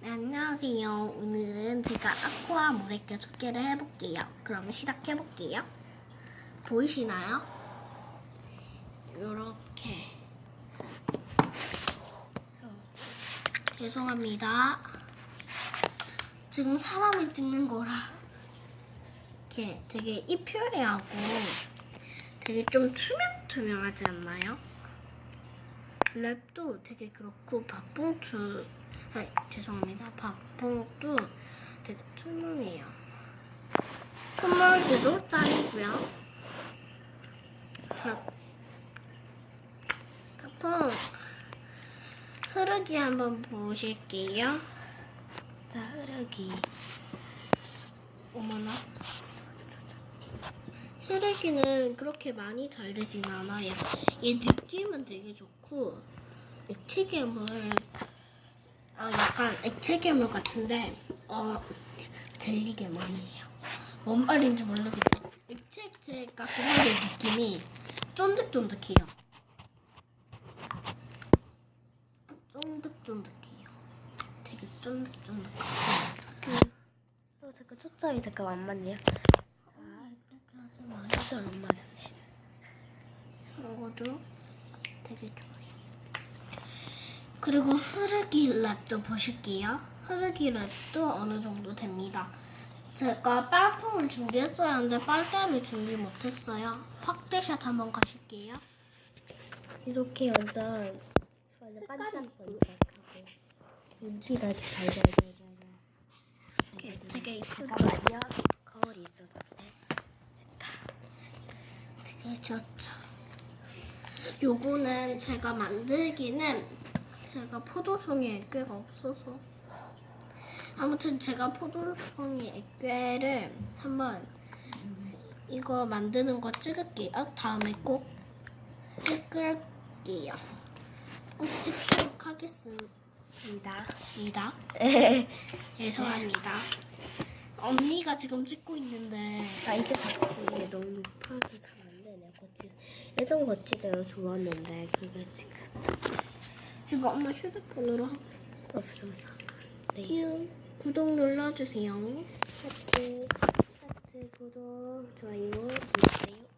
네, 안녕하세요. 오늘은 제가 아쿠아 물액계 소개를 해볼게요. 그러면 시작해볼게요. 보이시나요? 요렇게. 죄송합니다. 지금 사람을 찍는 거라. 이렇게 되게 이표레하고 되게 좀 투명투명하지 않나요? 랩도 되게 그렇고 밥봉투 아 죄송합니다. 밥봉도 되게 투명해요. 선물들도 짱이고요. 밥봉 흐르기 한번 보실게요. 자 흐르기. 어머나. 흐르기는 그렇게 많이 잘 되진 않아요. 얘 느낌은 되게 좋고 액체 괴물 아 약간 액체 괴물 같은데 어 젤리 괴물이에요. 뭔 말인지 모르겠다. 액체 액체 같은 데 느낌이 쫀득쫀득해요. 쫀득쫀득해요. 되게 쫀득쫀득하고 어, 잠깐 초점이 잠깐 안 맞네요. 아 그렇게 하지 마요. 초점 안 맞으시죠? 이런 것도 되게 좋아요. 그리고 흐르기 랩도 보실게요. 흐르기 랩도 어느 정도 됩니다. 제가 빨품을 준비했어야 하는데 빨대를 준비 못했어요. 확대샷 한번 가실게요. 이렇게 완전 완전 반짝반짝하고 윤기가 잘잘잘잘. 이렇게 되게 이쁘게 잠깐만요. 거울이 있어서. 되게 좋죠. 요거는 제가 만들기는 제가 포도송이 액괴가 없어서 아무튼 제가 포도송이 액괴를 한번 이거 만드는 거 찍을게요. 다음에 꼭 찍을게요. 꼭 찍도록 하겠습니다. 니다. 죄송합니다. 언니가 지금 찍고 있는데 아 이게 자꾸 너무 높아서 잘 안 되네. 거치 예전 거치대가 좋았는데 그게 지금 지금 엄마 휴대폰으로 하고 없어서. 네. 큐 구독 눌러주세요. 하트 하트 구독 좋아요 눌러주세요.